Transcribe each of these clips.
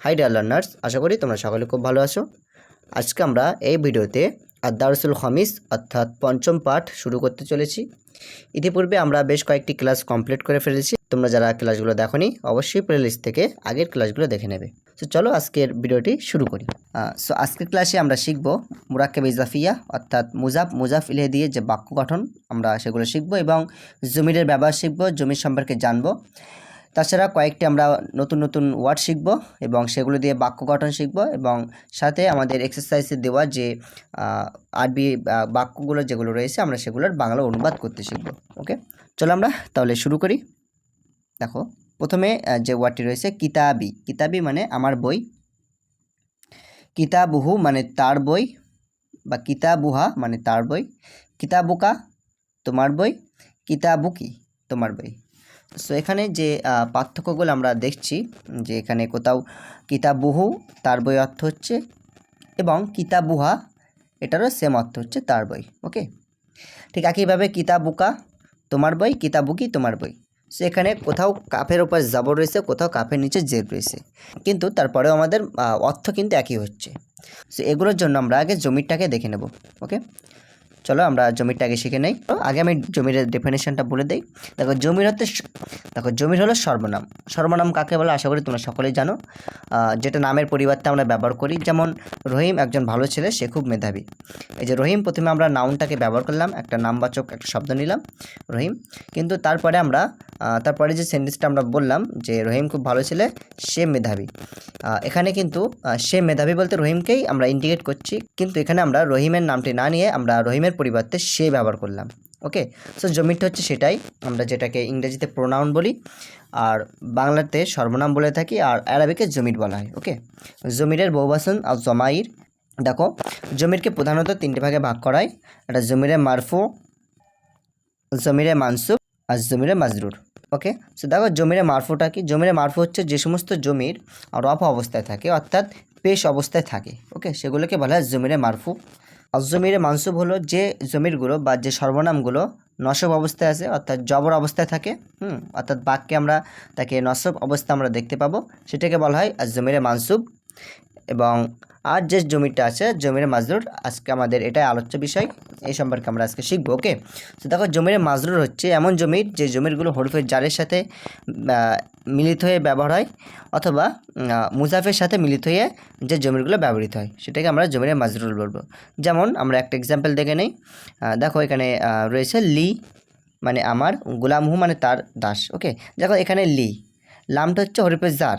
High dear learners আশা করি তোমরা সকলে খুব ভালো আছো। আজকে আমরা এই ভিডিওতে আদারসুল খমিস অর্থাৎ পঞ্চম পাঠ শুরু করতে চলেছি। ইতিপূর্বে আমরা বেশ কয়েকটি ক্লাস কমপ্লিট করে ফেলেছি। তোমরা যারা ক্লাসগুলো দেখোনি, অবশ্যই প্লেলিস্ট থেকে আগের ক্লাসগুলো দেখে নেবে। তো চলো আজকের ভিডিওটি শুরু করি। সো আজকের ক্লাসে আমরা শিখব মুরাক্কেব ইজাফিয়া অর্থাৎ মুজাফ মুজাফ ইলে দিয়ে যে বাক্য গঠন আমরা সেগুলো শিখব এবং জমিরের ব্যবহার শিখব, জমির সম্পর্কে জানব। তাছাড়া কয়েকটি আমরা নতুন নতুন ওয়ার্ড শিখব এবং সেগুলো দিয়ে বাক্য গঠন শিখব এবং সাথে আমাদের এক্সারসাইজে দেওয়া যে আরবি বাক্যগুলো যেগুলো রয়েছে আমরা সেগুলোর বাংলা অনুবাদ করতে শিখব ওকে চলো আমরা তাহলে শুরু করি। দেখো, প্রথমে যে ওয়ার্ডটি রয়েছে কিতাবি। কিতাবি মানে আমার বই। কিতাবুহু মানে তার বই বা কিতাবুহা মানে তার বই। কিতাবুকা তোমার বই। কিতাবুকি তোমার বই। সো এখানে যে পার্থক্যগুলো আমরা দেখছি, যে এখানে কোথাও কিতাবুহু, তার বই অর্থ হচ্ছে, এবং কিতাবুহা, এটারও সেম অর্থ হচ্ছে তার বই ওকে ঠিক একইভাবে কিতাবুকা, তোমার বই, কিতাবুকি, তোমার বই। সো এখানে কোথাও কাফের উপর জবর রয়েছে, কোথাও কাফের নিচে জেদ রয়েছে। কিন্তু তারপরেও আমাদের অর্থ কিন্তু একই হচ্ছে। সো এগুলোর জন্য আমরা আগে জমিরটাকে দেখে নেব ওকে চলো আমরা জমিরটা আগে শিখে নেই। আগে আমি জমির ডেফিনেশনটা বলে দিই। দেখো, জমির স- দেখো, জমির হলো সর্বনাম। সর্বনাম কাকে বলে? আশা করি তোমরা সকলেই জানো। যেটা নামের পরিবর্তে আমরা ব্যবহার করি। যেমন, রহিম একজন ভালো ছেলে, সে খুব মেধাবী। এই যে রহিম, প্রথমে আমরা নাউনটাকে ব্যবহার করলাম। একটা নামবাচক, একটা শব্দ নিলাম, রহিম। কিন্তু তারপরে আমরা তারপরে যে সেন্টেন্সটা আমরা বললাম যে রহিম খুব ভালো ছেলে, সে মেধাবী। এখানে কিন্তু সে মেধাবী বলতে রহিমকেই আমরা ইন্ডিকেট করছি। কিন্তু এখানে আমরা রহিমের নামটি না নিয়ে আমরা রহিমের পরিবর্তে সে ব্যবহার করলাম ওকে সো জমিটা হচ্ছে সেটাই, আমরা যেটাকে ইংরেজিতে প্রোনাউন বলি, আর বাংলাতে সর্বনাম বলে থাকি, আর আরবিকে জমির বলা হয় ওকে জমিরের বহুবাসন আর জমাইর, দেখো, জমিরকে প্রধানত তিনটে ভাগে ভাগ করায় একটা জমিরে মারফু, জমিরে মানসুব আর জমিরে মাজরুর ওকে সো দেখো, জমিরে মারফুটা কি? জমিরে মারফু হচ্ছে যে সমস্ত জমির রফ অবস্থায় থাকে, অর্থাৎ পেশ অবস্থায় থাকে ওকে সেগুলোকে বলা হয় জমিরে মারফু। জমিরে মানসুব হলো যে জমিরগুলো বা যে সর্বনামগুলো নসব অবস্থায় আছে, অর্থাৎ জবর অবস্থায় থাকে, হুম, অর্থাৎ বাক্যে আমরা তাকে নসব অবস্থা আমরা দেখতে পাবো। সেটাকে বলা হয় আর জমিরে মানসুব। এবং আর যে জমিটা আছে, জমির মাজরুর, আজকে আমাদের এটাই আলোচ্য বিষয়। এই সম্পর্কে আমরা আজকে শিখব ওকে তো দেখো, জমির মাজরুর হচ্ছে এমন জমির যে জমিরগুলো হরফের জারের সাথে মিলিত হয়ে ব্যবহার হয় অথবা মুজাফের সাথে মিলিত হয়ে যে জমিরগুলো ব্যবহৃত হয়, সেটাকে আমরা জমির মাজরুর বলব। যেমন, আমরা একটা এক্সাম্পল দেখে নেই। দেখো, এখানে রয়েছে লি মানে আমার গুলামহু মানে তার দাস ওকে দেখো, এখানে লি, লামটা হচ্ছে হরিফের জার।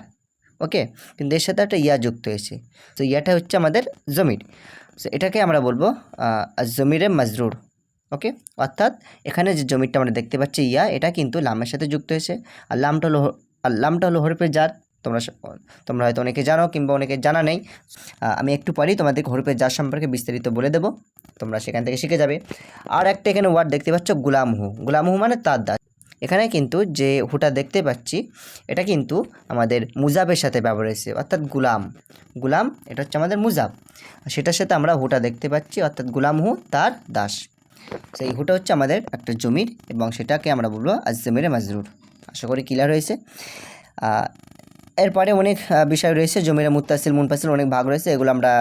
ওকে? কিন্তু এর সাথে একটা ইয়া যুক্ত হয়েছে। তো ইয়াটা হচ্ছে আমাদের জমির। তো এটাকে আমরা বলব জমিরে মাজরুর, ওকে? অর্থাৎ এখানে যে জমিটা আমরা দেখতে পাচ্ছি, ইয়া, এটা কিন্তু লামের সাথে যুক্ত হয়েছে। আর লামটা হলো আর লামটা হলো হরফের জার তোমরা তোমরা হয়তো অনেকে জানো কিংবা অনেকে জানা নেই। আমি একটু পরেই তোমাদেরকে হরফের জার সম্পর্কে বিস্তারিত বলে দেবো। তোমরা সেখান থেকে শিখে যাবে। আর একটা এখানে ওয়ার্ড দেখতে পাচ্ছ, গুলামহু। গুলামহু মানে তার দাস এখানে কিন্তু যে হুটা দেখতে পাচ্ছি, এটা কিন্তু আমাদের মুজাবের সাথে ব্যবহার হয়েছে, অর্থাৎ গুলাম। গুলাম, এটা হচ্ছে আমাদের মুজাব। সেটার সাথে আমরা হুটা দেখতে পাচ্ছি, অর্থাৎ গুলাম হু তার দাস। সেই হুটা হচ্ছে আমাদের একটা জমির এবং সেটাকে আমরা বলব আজ জমিরে মাজরুর। আশা করি ক্লিয়ার হয়েছে। এরপরে অনেক বিষয় রয়েছে, জমিরে মুত্তাসিল মুনফাসিল অনেক ভাগ রয়েছে, এগুলো আমরা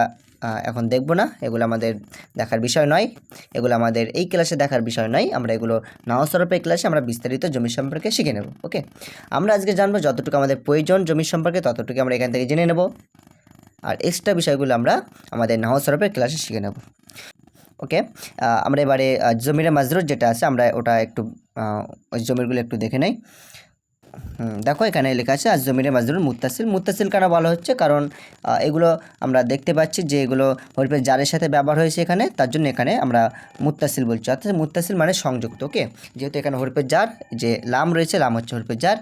এখন দেখব না। এগুলো আমাদের দেখার বিষয় নয়। এগুলো আমাদের এই ক্লাসে দেখার বিষয় নয়। আমরা এগুলো নাওসরপের ক্লাসে আমরা বিস্তারিত জমি সম্পর্কে শিখে নেব ওকে আমরা আজকে জানব যতটুকু আমাদের প্রয়োজন জমি সম্পর্কে ততটুকু আমরা এখান থেকে জেনে নেব। আর এক্সট্রা বিষয়গুলো আমরা আমাদের নাহসরপের ক্লাসে শিখে নেব ওকে আমরা এবারে জমিরে মাজরুর যেটা আছে, আমরা ওটা একটু ওই জমিরগুলো একটু দেখে নেই। দেখো এখানে লেখা আছে, আজ জমিরে মাজরুর মুত্তাসিল। মুত্তাসিল কেন বলা হচ্ছে? কারণ এগুলো আমরা দেখতে পাচ্ছি যে এগুলো হরিফের জারের সাথে ব্যবহার হয়েছে এখানে, তার জন্য এখানে আমরা মুত্তাসিল বলছি। অর্থাৎ মুত্তাসিল মানে সংযুক্ত, ওকে? যেহেতু এখানে হরিফের জার, যে লাম রয়েছে, লাম হচ্ছে হরিফের জার,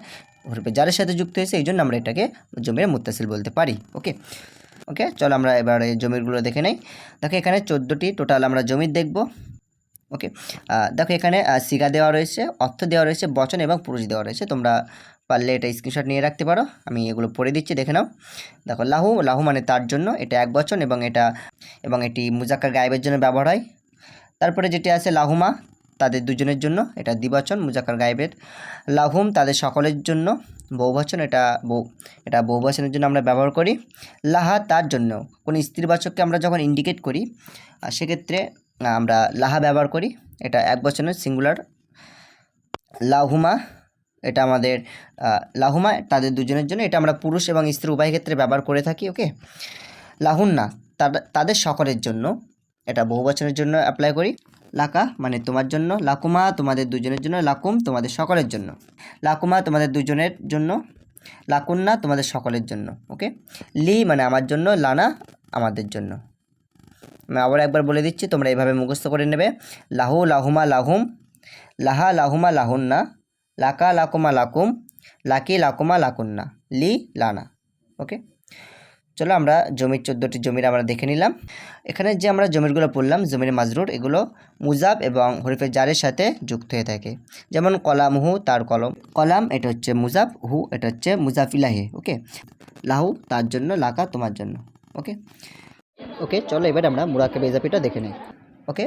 হরিফের জারের সাথে যুক্ত হয়েছে, এই জন্য আমরা এটাকে জমির মুত্তাসিল বলতে পারি, ওকে? ওকে, চলো আমরা এবারে জমিরগুলো দেখে নেই। দেখো এখানে চোদ্দোটি টোটাল আমরা জমির দেখব। ওকে দেখো এখানে সিগা দেওয়া রয়েছে, অর্থ দেওয়া রয়েছে, বচন এবং পুরুষ দেওয়া রয়েছে। তোমরা পারলে এটা স্ক্রিনশট নিয়ে রাখতে পারো। আমি এগুলো পড়ে দিচ্ছি, দেখে নাও। দেখো, লাহু লাহু মানে তার জন্য, এটা এক বচন এবং এটা, এবং এটি মুজাক্কার গায়েবের জন্য ব্যবহার হয়। তারপরে যেটি আছে, লাহুমা, তাদের দুজনের জন্য, এটা দ্বিবচন, মুজাক্কার গায়েবের। লাহুম, তাদের সকলের জন্য বহুবচন এটা বহু, এটা বহুবচনের জন্য আমরা ব্যবহার করি। লাহা, তার জন্য। কোনো স্ত্রীবাচককে আমরা যখন ইন্ডিকেট করি সেক্ষেত্রে আমরা লাহা ব্যবহার করি। এটা এক বচনের সিঙ্গুলার লাহুমা, এটা আমাদের লাহুমা, তাদের দুজনের জন্য। এটা আমরা পুরুষ এবং স্ত্রী উভয় ক্ষেত্রে ব্যবহার করে থাকি, ওকে? লাহুন্না তাদের সকলের জন্য। এটা বহু বছরের জন্য অ্যাপ্লাই করি। লাকা মানে তোমার জন্য। লাকুমা, তোমাদের দুজনের জন্য। লাকুম, তোমাদের সকলের জন্য। লাকুমা, তোমাদের দুজনের জন্য। লাকুন্না, তোমাদের সকলের জন্য, ওকে? লি মানে আমার জন্য। লানা, আমাদের জন্য। আবার একবার বলে দিচ্ছি, তোমরা এইভাবে মুখস্থ করে নেবে। লাহু লাহুমা লাহুম, লাহা লাহুমা লাহুন্না, লাকা লাকুমা লাকুম, লাকি লাকুমা লাকুন্না, লি লানা। ওকে? চলো আমরা জমির চোদ্দোটি জমির আমরা দেখে নিলাম। এখানে যে আমরা জমিরগুলো পড়লাম, জমির মাজরুর, এগুলো মুজাব এবং হরিফের জারের সাথে যুক্ত হয়ে থাকে। যেমন কলাম হু, তার কলম। কলাম, এটা হচ্ছে মুজাব, হু, এটা হচ্ছে মুজাফিলাহে, ওকে? লাহু, তার জন্য, লাকা, তোমার জন্য, ওকে? ওকে চলো এবার আমরা মুরাকে বেজাপিটা দেখে নিই। ওকে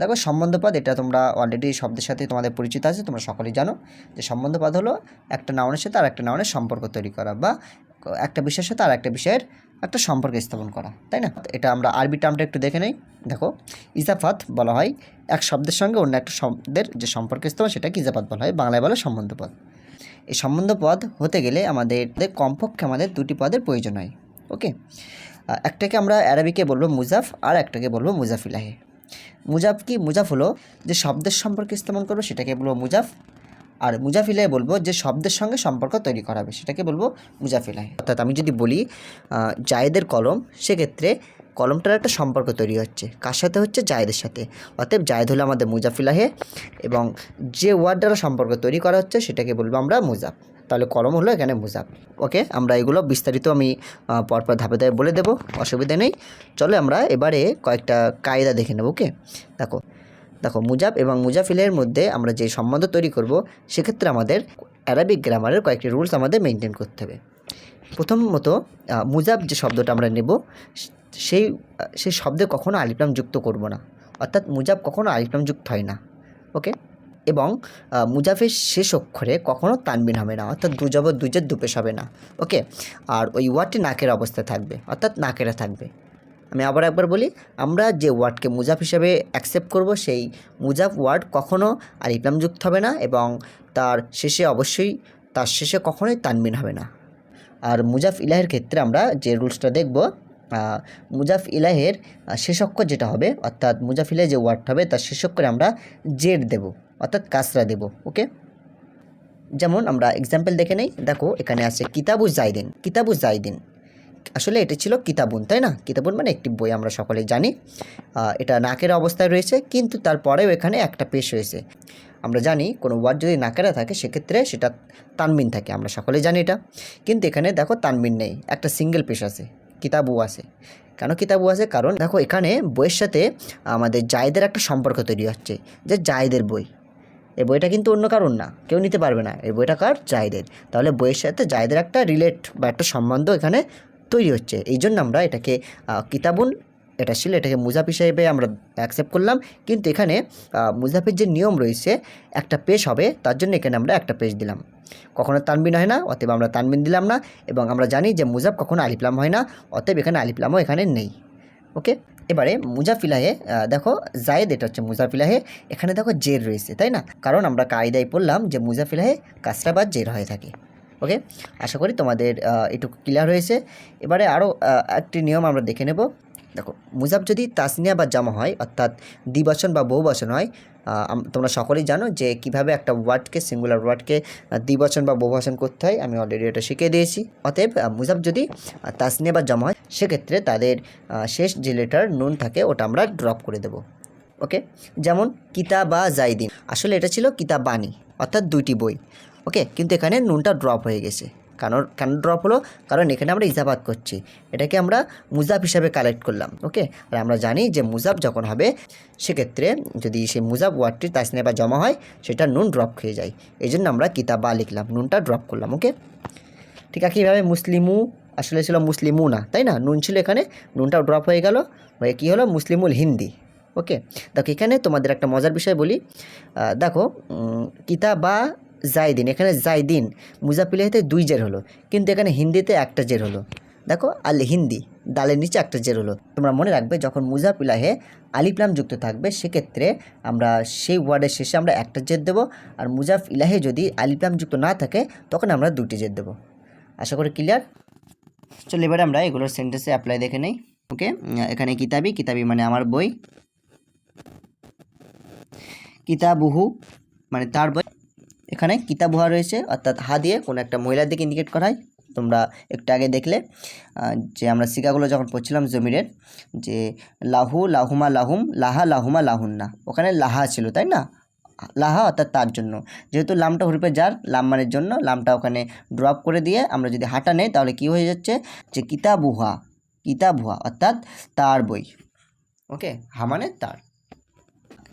দেখো সম্বন্ধপদ এটা তোমরা অলরেডি শব্দের সাথে তোমাদের পরিচিত আছে, তোমরা সকলেই জানো। যে সম্বন্ধপদ হলো একটা নাউনের সাথে আর একটা নাউনের সম্পর্ক তৈরি করা বা একটা বিষয়ের সাথে আর একটা বিষয়ের একটা সম্পর্ক স্থাপন করা, তাই না? এটা আমরা আরবি টার্মটা একটু দেখে নেই। দেখো, ইজাফাত বলা হয় এক শব্দের সঙ্গে অন্য একটা শব্দের যে সম্পর্ক স্থাপন, সেটাকে ইজাফাত বলা হয়। বাংলায় বলে সম্বন্ধপদ এই সম্বন্ধ পদ হতে গেলে আমাদের কমপক্ষে আমাদের দুটি পদের প্রয়োজন হয়। ওকে একটাকে আমরা অ্যারাবিকে বলব মুজাফ আর একটাকে বলব মুজাফিলাহে। মুজাফ কি? মুজাফ হলো যে শব্দের সম্পর্কে স্থাপন করব, সেটাকে বলব মুজাফ। আর মুজাফিলাহে বলব যে শব্দের সঙ্গে সম্পর্ক তৈরি করা হবে সেটাকে বলব মুজাফিলাহে। অর্থাৎ আমি যদি বলি জায়েদের কলম, সেক্ষেত্রে কলমটার একটা সম্পর্ক তৈরি হচ্ছে। কার সাথে হচ্ছে? জায়েদের সাথে। অতএব জায়েদ হলো আমাদের মুজাফিলাহে এবং যে ওয়ার্ড দ্বারা সম্পর্ক তৈরি করা হচ্ছে, সেটাকে বলব আমরা মুজাফ। তাহলে কলম হলো এখানে মুজাফ ওকে, আমরা এগুলো বিস্তারিত আমি পরপর ধাপে ধাপে বলে দেবো, অসুবিধা নেই। চলো আমরা এবারে কয়েকটা কায়দা দেখে নেব, ওকে? দেখো দেখো, মুজাব এবং মুজাফিলের মধ্যে আমরা যে সম্বন্ধ তৈরি করব, সেক্ষেত্রে আমাদের অ্যারাবিক গ্রামারের কয়েকটি রুলস আমাদের মেনটেন করতে হবে। প্রথমত মুজাব যে শব্দটা আমরা নেব, সেই সেই শব্দে কখনো আলিফলাম যুক্ত করব না। অর্থাৎ মুজাব কখনো আলিফলাম যুক্ত হয় না, ওকে? এবং মুজাফের শেষ অক্ষরে কখনো তানবিন হবে না, অর্থাৎ দুজব দুজের দুপেশ হবে না। ওকে? আর ওই ওয়ার্ডটি নাকের অবস্থায় থাকবে, অর্থাৎ নাকেরা থাকবে। আমি আবার একবার বলি, আমরা যে ওয়ার্ডকে মুজাফ হিসাবে অ্যাকসেপ্ট করব, সেই মুজাফ ওয়ার্ড কখনও আর ইসলাম যুক্ত হবে না এবং তার শেষে অবশ্যই, তার শেষে কখনোই তানবিন হবে না। আর মুজাফ ইলাহের ক্ষেত্রে আমরা যে রুলসটা দেখব মুজাফ ইলাহের শেষ অক্ষর যেটা হবে, অর্থাৎ মুজাফ ইলাহে যে ওয়ার্ড হবে, তার শেষ অক্ষরে আমরা জেড দেব। অর্থাৎ কাসরা দেব, ওকে? যেমন আমরা এক্সাম্পল দেখে নেই, দেখো এখানে আছে কিতাবু জাইদিন কিতাবু জাইদিন। আসলে এটা ছিল কিতাবুন, তাই না? কিতাবুন মানে একটি বই, আমরা সকলেই জানি। এটা নাকের অবস্থায় রয়েছে, কিন্তু তারপরেও এখানে একটা পেশ রয়েছে। আমরা জানি কোনো ওয়ার্ড যদি নাকেরা থাকে, সেক্ষেত্রে সেটা তানমিন থাকে, আমরা সকলে জানি এটা। কিন্তু এখানে দেখো তানমিন নেই, একটা সিঙ্গেল পেশ আছে, কিতাবু আছে। কেন কিতাবু আছে? কারণ দেখো এখানে বইয়ের সাথে আমাদের জায়েদের একটা সম্পর্ক তৈরি হচ্ছে, যে জায়েদের বই। এই বইটা কিন্তু অন্য কারণ না, কেউ নিতে পারবে না। এই বইটা কার? জায়দের তাহলে বইয়ের সাথে জায়দের একটা রিলেট বা একটা সম্বন্ধ এখানে তৈরি হচ্ছে। এই জন্য আমরা এটাকে কিতাবুন, এটা ছিল এটাকে মুজাফ হিসেবে আমরা অ্যাকসেপ্ট করলাম। কিন্তু এখানে মুজাফের যে নিয়ম রয়েছে, একটা পেশ হবে, তার জন্য এখানে আমরা একটা পেশ দিলাম। কখনো তানবিন হয় না, অতএব আমরা তানবিন দিলাম না। এবং আমরা জানি যে মুজাফ কখনো আলিফলাম হয় না, অতএব এখানে আলিফলামও এখানে নেই। ওকে এবারে মুজাফিলাহে দেখো জায়েদ এটা হচ্ছে মুজাফিলাহে, এখানে দেখো জের রয়েছে, তাই না? কারণ আমরা কায়দায় পড়লাম যে মুজাফিলাহে কাসরাবাদ জের হয়ে থাকে ওকে আশা করি তোমাদের এটুকু ক্লিয়ার হয়েছে। এবারে আরও একটি নিয়ম আমরা দেখে নেব। দেখো, মুজাব যদি তাসনিয়া বা জামা হয়, অর্থাৎ দ্বিবচন বা বহুবচন হয় তোমরা সকলেই জানো যে কীভাবে একটা ওয়ার্ডকে সিঙ্গুলার ওয়ার্ডকে দ্বিবচন বা বহুবচন করতে হয়। আমি অলরেডি এটা শিখিয়ে দিয়েছি। অতএব মুজাব যদি তাসনিয়া বা জামা হয়, সেক্ষেত্রে তাদের শেষ যে লেটার নুন থাকে, ওটা আমরা ড্রপ করে দেবো। ওকে যেমন, কিতাবা জাইদিন। আসলে এটা ছিল কিতাবানি, অর্থাৎ দুইটি বই। ওকে কিন্তু এখানে নুনটা ড্রপ হয়ে গেছে। কারণ কেন ড্রপ হলো কারণ এখানে আমরা ইজাবাত করছি। এটাকে আমরা মুজাব হিসাবে কালেক্ট করলাম ওকে আর আমরা জানি যে মুজাব যখন হবে, সেক্ষেত্রে যদি সেই মুজাব ওয়ার্ডটি তাসনে বা জমা হয়, সেটা নুন ড্রপ খেয়ে যায়। এই জন্য আমরা কিতাবা লিখলাম, নুনটা ড্রপ করলাম ওকে ঠিক একইভাবে মুসলিমু, আসলে ছিল মুসলিমু না, তাই না? নুন ছিল এখানে নুনটাও ড্রপ হয়ে গেল। হয়ে কী হলো? মুসলিমুল হিন্দি ওকে দেখো, এখানে তোমাদের একটা মজার বিষয় বলি। দেখো কিতাবা জাইদিন এখানে জাইদিন মুজাফিলাহিতে দুই জের হলো, কিন্তু এখানে হিন্দিতে একটা জের হলো। দেখো, আল হিন্দি, দালের নিচে একটা জের হলো। তোমরা মনে রাখবে, যখন মুজাফিলাহে আলিপ্লাম যুক্ত থাকবে, সেক্ষেত্রে আমরা সেই ওয়ার্ডের শেষে আমরা একটা জের দেবো, আর মুজাফ ইলাহে যদি আলিপ্লাম যুক্ত না থাকে, তখন আমরা দুটি জের দেবো। আশা করি ক্লিয়ার চলো, এবারে আমরা এগুলোর সেন্টেন্সে অ্যাপ্লাই দেখে নেই। ওকে এখানে কিতাবি কিতাবি মানে আমার বই। কিতাবুহু মানে তার বই। এখানে কিতাবুহা রয়েছে, অর্থাৎ হা দিয়ে কোনো একটা মহিলার দিকে ইন্ডিকেট করা হয়। তোমরা একটু আগে দেখলে যে আমরা শিকাগুলো যখন পড়ছিলাম জমিরের, যে লাহু লাহুমা লাহুম, লাহা লাহুমা লাহুন্না। ওখানে লাহা ছিল, তাই না? লাহা অর্থাৎ তার জন্য। যেহেতু লামটা হরিপে যার, লাম মানের জন্য, লামটা ওখানে ড্রপ করে দিয়ে আমরা যদি হাঁটা নেই, তাহলে কি হয়ে যাচ্ছে? যে কিতাবুহা কিতাবুহা অর্থাৎ তার বই। ওকে, হা মানে তার।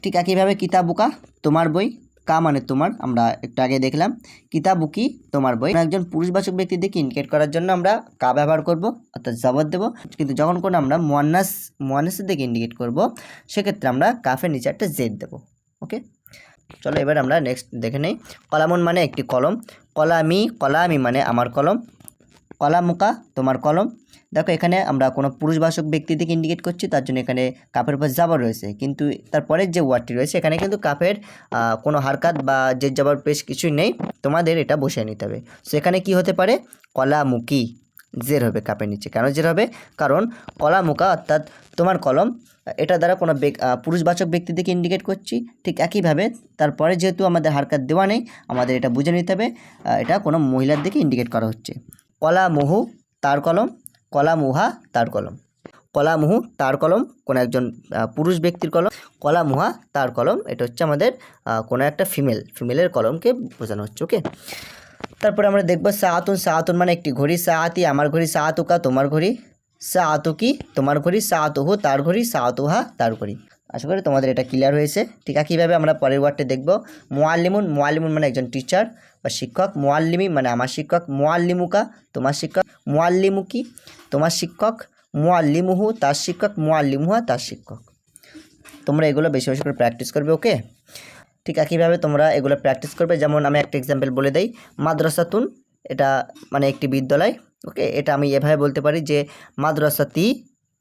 ঠিক একইভাবে কিতাবুকা তোমার বই। কা মানে তোমার? আমরা একটু আগে দেখলাম। কিতাবুকি তোমার বই। একজন পুরুষবাচক ব্যক্তিদেরকে ইনকেট করার জন্য আমরা কা ব্যবহার করব, অর্থাৎ জবর দেবো। কিন্তু যখন কোনো আমরা মোয়ান্নাস মোয়ান্নাসের দিকে ইন্ডিকেট করব, সেক্ষেত্রে আমরা কাফের নিচে একটা জেদ দেবো ওকে চলো এবার আমরা নেক্সট দেখে নেই। কলামন মানে একটি কলম। কলামি কলামি মানে আমার কলম। কলামুকা তোমার কলম। দেখো, এখানে আমরা কোনো পুরুষবাসক ব্যক্তি দিকে ইন্ডিকেট করছি, তার জন্য এখানে কাপের উপর জাবর রয়েছে। কিন্তু তারপরের যে ওয়ার্ডটি রয়েছে, এখানে কিন্তু কাপের কোনো হারকাত বা যে জাবর পেশ কিছুই নেই। তোমাদের এটা বসিয়ে নিতে হবে। সো এখানে কি হতে পারে? কলামুকি জের হবে কাপের নিচে। কেন জের হবে? কারণ কলামুকা অর্থাৎ তোমার কলম, এটা দ্বারা কোনো পুরুষবাচক ব্যক্তি দিকে ইন্ডিকেট করছি। ঠিক একইভাবে তারপরে যেহেতু আমাদের হারকাত দেওয়া নেই, আমাদের এটা বুঝে নিতে হবে। এটা কোনো মহিলার দিকে ইন্ডিকেট করা হচ্ছে। কলামুহু, তার কলম। কলামুহা, তার কলম। কলামুহু, তার কলম, কোনো একজন পুরুষ ব্যক্তির কলম। কলামুহা, তার কলম, এটা হচ্ছে আমাদের কোনো একটা ফিমেল ফিমেলের কলমকে বোঝানো হচ্ছে ওকে তারপরে আমরা দেখব সাআতুন সাআতুন মানে একটি ঘড়ি। সাআতি আমার ঘড়ি সাআতুকা তোমার ঘড়ি। সাআতুকি তোমার ঘড়ি। সাআতুহু তার ঘড়ি। সাআতুহা তার ঘড়ি। আশা করি তোমাদের এটা ক্লিয়ার হয়েছে। ঠিক আছে কীভাবে আমরা পরের ওয়ার্ডটি দেখব। মোয়াল্লিমুন মোয়াল্লিমুন মানে একজন টিচার বা শিক্ষক মোয়াল্লিমি মানে আমার শিক্ষক মোয়াল্লিমুকা তোমার শিক্ষক মোয়াল্লিমুকি তোমার শিক্ষক মোয়াল্লিমুহু তার শিক্ষক মোয়াল্লিমুহা তার শিক্ষক। তোমরা এগুলো বেশি বেশি করে প্র্যাকটিস করবে ওকে ঠিক একইভাবে তোমরা এগুলো প্র্যাকটিস করবে, যেমন আমি একটা এক্সাম্পল বলে দেই। মাদ্রাসাতুন, এটা মানে একটি বিদ্যালয় ওকে এটা আমি এভাবে বলতে পারি যে, মাদ্রাসাতি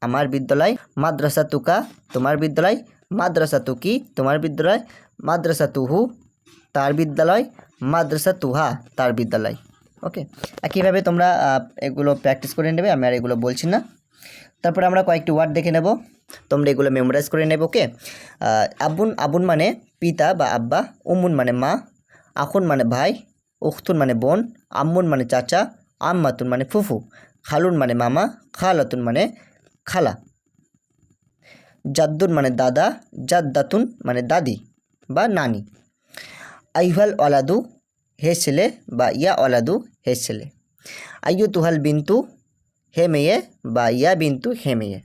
আমার বিদ্যালয় মাদ্রাসা তুকা তোমার বিদ্যালয় মাদ্রাসা তুকি তোমার বিদ্যালয় মাদ্রাসা তুহু তার বিদ্যালয় মাদ্রাসা তুহা, তার বিদ্যালয়। ওকে একইভাবে তোমরা এগুলো প্র্যাকটিস করে নেবে, আমি আর এগুলো বলছি না। তারপরে আমরা কয়েকটি ওয়ার্ড দেখে নেব। তোমরা এগুলো মেমোরাইজ করে নেবে ওকে আবুন আবুন মানে পিতা বা আব্বা, উমুন মানে মা, আখুন মানে ভাই, উখতুন মানে বোন, আম্মুন মানে চাচা, আম্মাতুন মানে ফুফু, খালুন মানে মামা, খালাতুন মানে খালা। জাদ্দুন মানে দাদা, জাদ্দাতুন মানে দাদি বা নানি। আইহাল অলাদু হে ছেলে, বা ইয়া অলাদু হে ছেলে। আইয়ু তুহাল বিন্তু, হে মেয়ে, বা ইয়া বিন্তু, হে মেয়ে।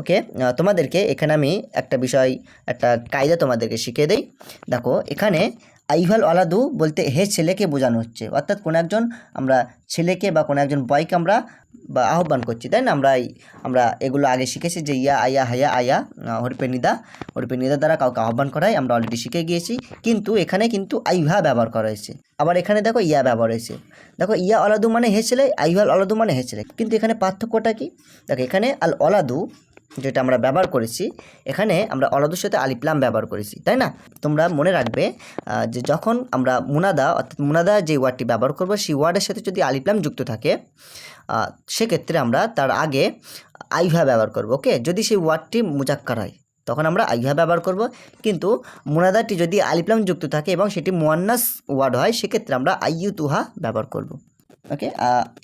ওকে তোমাদেরকে এখানে আমি একটা বিষয়, একটা কায়দা তোমাদেরকে শিখিয়ে দেই। দেখো, এখানে আইভাল আলাদু বলতে হে ছেলেকে বোঝানো হচ্ছে। অর্থাৎ কোনো একজন আমরা ছেলেকে বা কোনো একজন বয়কে আমরা বা আহ্বান করছি তাই না? আমরা আমরা এগুলো আগে শিখেছি যে ইয়া আয়া হায়া আয়া আহ, হরিপে নিদা হরিপে নিদা দ্বারা কাউকে আহ্বান করাই আমরা অলরেডি শিখে গিয়েছি। কিন্তু এখানে কিন্তু আইভা ব্যবহার করা হয়েছে। আবার এখানে দেখো ইয়া ব্যবহার হয়েছে। দেখো ইয়া অলাদু মানে হে ছেলে আইভাল অলাদু মানে হে ছেলে। কিন্তু এখানে পার্থক্যটা কি? দেখো এখানে আল অলাদু যেটা আমরা ব্যবহার করেছি, এখানে আমরা অলাদুর সাথে আলিপ্লাম ব্যবহার করেছি, তাই না? তোমরা মনে রাখবে যে যখন আমরা মুনাদা, অর্থাৎ মুনাদা যে ওয়ার্ডটি ব্যবহার করব, সেই ওয়ার্ডের সাথে যদি আলিপ্লাম যুক্ত থাকে সেক্ষেত্রে আমরা তার আগে আইভা ব্যবহার করব, ওকে? যদি সেই ওয়ার্ডটি মুজাক্কার হয়, তখন আমরা আইভা ব্যবহার করব, কিন্তু মুনাদাটি যদি আলিপ্লাম যুক্ত থাকে এবং সেটি মোয়ান্নাস ওয়ার্ড হয়, সেক্ষেত্রে আমরা আইয়ু তুহা ব্যবহার করব। ওকে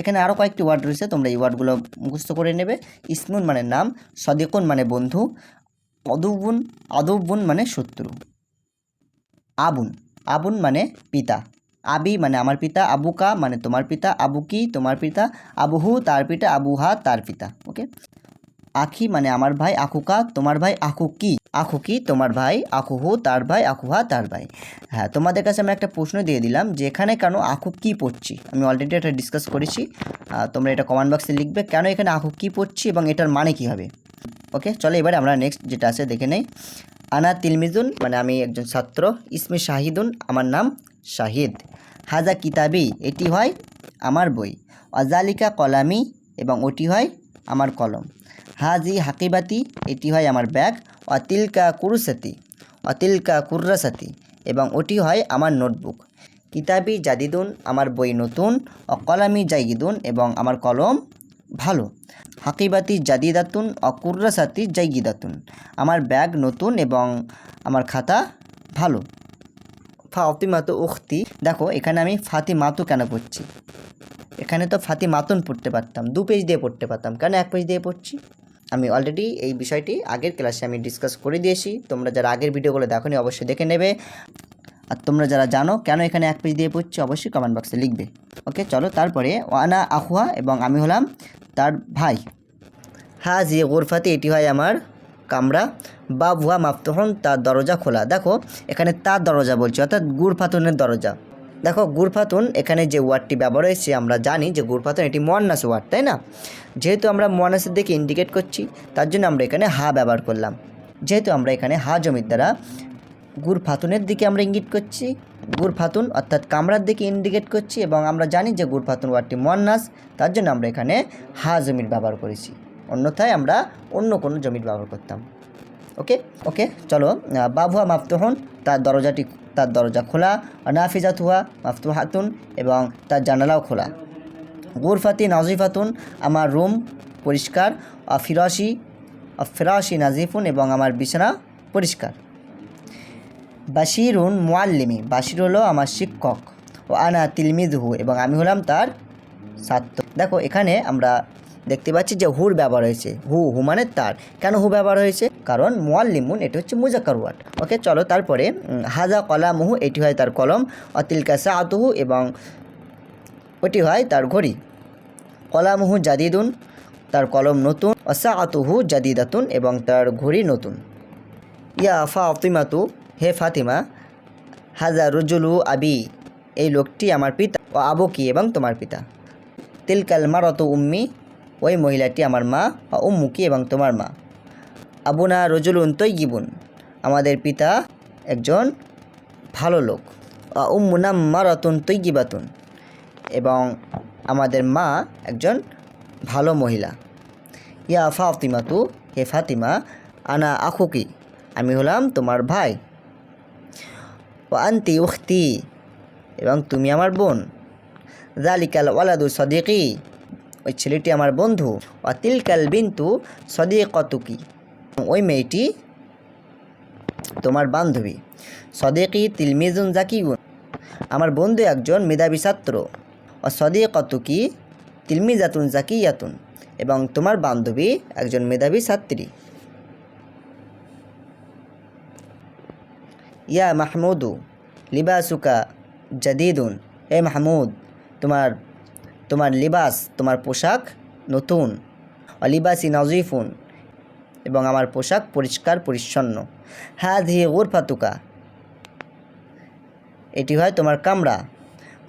এখানে আরও কয়েকটি ওয়ার্ড রয়েছে, তোমরা এই ওয়ার্ডগুলো মুখস্থ করে নেবে। ইসমুন মানে নাম, সদিকুন মানে বন্ধু অদুবুন আদুবুন মানে শত্রু, আবুন আবুন মানে পিতা, আবি মানে আমার পিতা, আবুকা মানে তোমার পিতা, আবুকি তোমার পিতা, আবুহু তার পিতা, আবুহা তার পিতা ওকে আখি মানে আমার ভাই আকুকা তোমার ভাই আকুকি আকুকি তোমার ভাই আকুহু তার ভাই আকুহা তার ভাই। হ্যাঁ তোমাদের কাছে আমি একটা প্রশ্ন দিয়ে দিলাম যে এখানে কেন আখু কি পড়ছি? আমি অলরেডি এটা ডিসকাস করেছি। তোমরা এটা কমেন্ট বক্সে লিখবে কেন এখানে আখু কি পড়ছি এবং এটার মানে কি হবে। ওকে চলো এবারে আমরা নেক্সট যেটা আছে দেখে নেই। আনা তিলমিজুন মানে আমি একজন ছাত্র, ইসমি শাহিদুন, আমার নাম শাহিদ। হাজা কিতাবি, এটি হয় আমার বই। অজালিকা কলামি এবং ওটি হয় আমার কলম। হাজি হাকিবাতি, এটি হয় আমার ব্যাগ, অতিলকা কুরুসাতি, অতিলকা কুর্রাসাতি, এবং ওটি হয় আমার নোটবুক। কিতাবি জাদিদুন, আমার বই নতুন, অকলামি জাইগিদুন এবং আমার কলম ভালো। হাকিবাতি জাদিদাতুন, অকুর্রাসাতি জাইগিদাতুন আমার ব্যাগ নতুন এবং আমার খাতা ভালো। ফাতিমাতু উখতি, দেখো, এখানে আমি ফাতিমাতু কেন পড়ছি? এখানে তো ফাতিমাতুন পড়তে পারতাম, দু পেজ দিয়ে পড়তে পারতাম, কেন এক পেজ দিয়ে পড়ছি? আমি অলরেডি এই বিষয়টি আগের ক্লাসে আমি ডিসকাস করে দিয়েছি। তোমরা যারা আগের ভিডিওগুলো দেখো নি অবশ্যই দেখে নেবে। আর তোমরা যারা জানো কেন এখানে এক পেজ দিয়ে পড়ছি, অবশ্যই কমেন্ট বক্সে লিখবে। ওকে চলো তারপরে ওয়ানা আহুয়া এবং আমি হলাম তার ভাই। হ্যাঁ জি গোরফাতে, এটি হয় আমার কামরা। বা ভুয়া মাফতহন, তার দরজা খোলা। দেখো, এখানে তার দরজা বলছি, অর্থাৎ গুরফাতুনের দরজা। দেখো, গুরফাতুন এখানে যে ওয়ার্ডটি ব্যবহার হয়েছে, আমরা জানি যে গুরফাতুন এটি মোয়ান্নাস ওয়ার্ড, তাই না? যেহেতু আমরা মোয়ান্নাসের দিকে ইন্ডিকেট করছি, তার জন্য আমরা এখানে হা ব্যবহার করলাম। যেহেতু আমরা এখানে হা জমির দ্বারা গুর ফাতুনের দিকে আমরা ইঙ্গিত করছি গুর ফাতুন অর্থাৎ কামরার দিকে ইন্ডিকেট করছি, এবং আমরা জানি যে গুর ফাতুন ওয়ার্ডটি মন্নাস তার জন্য আমরা এখানে হা জমির ব্যবহার করেছি। অন্যথায় আমরা অন্য কোনো জমির ব্যবহার করতাম। ওকে? ওকে, চলো বাবুয়া মাপ্ত হন, তার দরজাটি তার দরজা খোলা নাফিজাত হুয়া মাফতুহাতুন এবং তার জানালাও খোলা। গুরফাতি নাজিফাতুন, আমার রুম পরিষ্কার ফিরাসি ফিরাসি নাজিফুন এবং আমার বিছানা পরিষ্কার। বাশিরুন মোয়াল্লিমি বাশির হলো আমার শিক্ষক। ও আনা তিলমিদহু এবং আমি হলাম তার ছাত্র। দেখো, এখানে আমরা দেখতে পাচ্ছি যে হুর ব্যবহার হয়েছে। হু হু মানে তার। কেন হু ব্যবহার হয়েছে? কারণ মোয়াল্লিমুন এটি হচ্ছে মুজাক্কার ওয়ার্ড। ওকে, চলো তারপরে হাজা কলামুহু, এটি হয় তার কলম। অতিলকা সাআতুহু, এবং ওটি হয় তার ঘড়ি। কলামুহু জাদিদুন, তার কলম নতুন। অসাআতুহু জাদিদাতুন, এবং তার ঘড়ি নতুন। ইয়া ফাতিমাতু, হে ফাতিমা, হাজা রুজুলু আবি, এই লোকটি আমার পিতা। ও আবকি এবং তোমার পিতা। তিলকাল মারত উম্মি ওই মহিলাটি আমার মা ও উম্মুকি এবং তোমার মা। আবুনা রজুলুন তৈগিবুন আমাদের পিতা একজন ভালো লোক। ও উম্মুনাম মারাতুন তৈগিবাতুন এবং আমাদের মা একজন ভালো মহিলা। ইয়া ফাতিমাতু, হে ফাতিমা, আনা আখুকি, আমি হলাম তোমার ভাই। ও আন্তি উখতি, এবং তুমি আমার বোন। জালিকাল ওয়ালাদু সদিকি ওই ছেলেটি আমার বন্ধু। অতিল তিলকাল বিন্তু, সদিকতুকি। ওই মেয়েটি তোমার বান্ধবী। সদিকি তিলমিজুন জাকিউন। আমার বন্ধু একজন মেধাবী ছাত্র। ও সদিকতুকি তিলমিজাতুন জাকিয়াতুন এবং তোমার বান্ধবী একজন মেধাবী ছাত্রী। ইয়া মাহমুদু, লিবাসুকা জাদিদুন। এ মাহমুদ, তোমার তোমার লিবাস, তোমার পোশাক নতুন। অলিবাসি নজিফুন এবং আমার পোশাক পরিষ্কার, পরিচ্ছন্ন। হ্যাঁ ধি গুরফাতুকা। এটি হয় তোমার কামরা।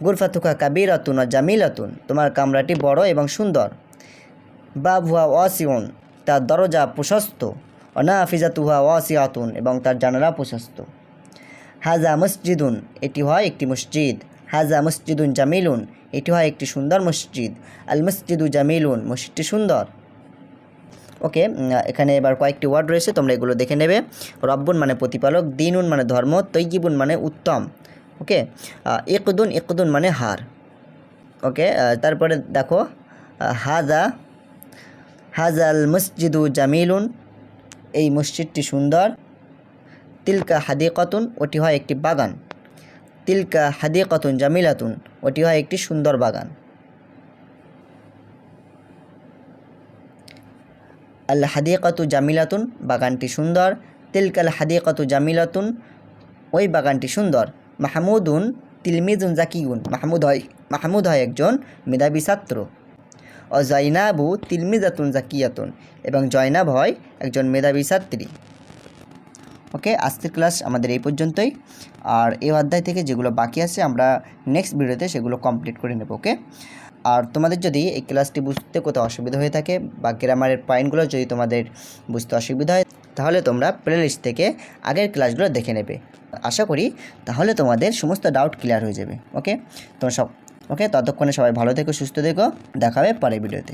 গুরফাতুকা কাবিরাতুন জামিল জামিলাতুন। তোমার কামরাটি বড় এবং সুন্দর। বাবুয়া ওয়াসিউন, তার দরজা প্রশস্ত। অনা অনাফিজাতুহা ওয়াসিয়াতুন এবং তার জানালা প্রশস্ত। হাজা মসজিদুন, এটি হয় একটি মসজিদ। হাজা মসজিদুন জামিলুন। এটি হয় একটি সুন্দর মসজিদ। আল মসজিদু জামিলুন, মসজিদটি সুন্দর। ওকে এখানে এবার কয়েকটি ওয়ার্ড রয়েছে, তোমরা এগুলো দেখে নেবে। রব্বুন মানে প্রতিপালক, দিনুন মানে ধর্ম তৈগিবুন মানে উত্তম। ওকে ইকদুন ইকদুন মানে হার। ওকে তারপরে দেখো হাজা হাজাল মসজিদু জামিলুন, এই মসজিদটি সুন্দর। তিলকা হাদিকতুন, ওটি হয় একটি বাগান। তিলকা হাদিকতুন জামিলাতুন, ওটি হয় একটি সুন্দর বাগান। আল হাদিকাতু জামিলাতুন, বাগানটি সুন্দর। তিলকাল হাদিকাতু জামিলাতুন, ওই বাগানটি সুন্দর। মাহমুদুন তিলমিজুন জাকিউন মাহমুদ হয় মাহমুদ হয় একজন মেধাবী ছাত্র। ও জয়নাবু তিলমিজাতুন জাকিয়াতুন এবং জয়নাব হয় একজন মেধাবী ছাত্রী। ওকে আজকের ক্লাস আমাদের এই পর্যন্তই। আর এই অধ্যায় থেকে যেগুলো বাকি আছে, আমরা নেক্সট ভিডিওতে সেগুলো কমপ্লিট করে নেব ওকে আর তোমাদের যদি এই ক্লাসটি বুঝতে কোথাও অসুবিধা হয়ে থাকে বা গ্রামারের পয়েন্টগুলো যদি তোমাদের বুঝতে অসুবিধা হয়, তাহলে তোমরা প্লেলিস্ট থেকে আগের ক্লাসগুলো দেখে নেবে। আশা করি তাহলে তোমাদের সমস্ত ডাউট ক্লিয়ার হয়ে যাবে ওকে তোমরা সব ওকে ততক্ষণে সবাই ভালো থেকো, সুস্থ থেকো। দেখা হবে পরের ভিডিওতে